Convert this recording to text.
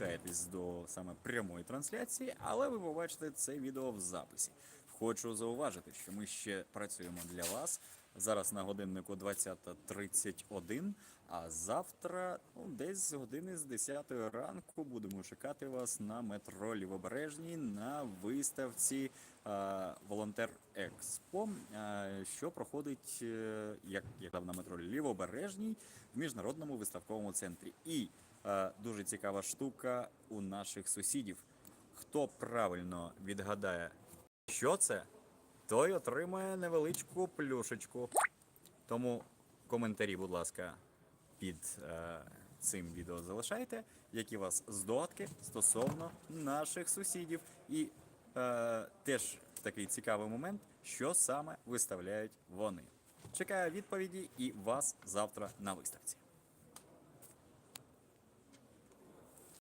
долучаєтесь до саме прямої трансляції, але ви побачите це відео в записі. Хочу зауважити, що ми ще працюємо для вас. Зараз на годиннику 20.31, а завтра ну, десь години з 10 ранку будемо чекати вас на метро Лівобережній на виставці е, Волонтер Експо, е, що проходить е, як я казав, на метро Лівобережній в міжнародному виставковому центрі. І дуже цікава штука у наших сусідів. Хто правильно відгадає, що це, той отримає невеличку плюшечку. Тому коментарі, будь ласка, під е, цим відео залишайте, які у вас здогадки стосовно наших сусідів. І е, теж такий цікавий момент, що саме виставляють вони. Чекаю відповіді і вас завтра на виставці.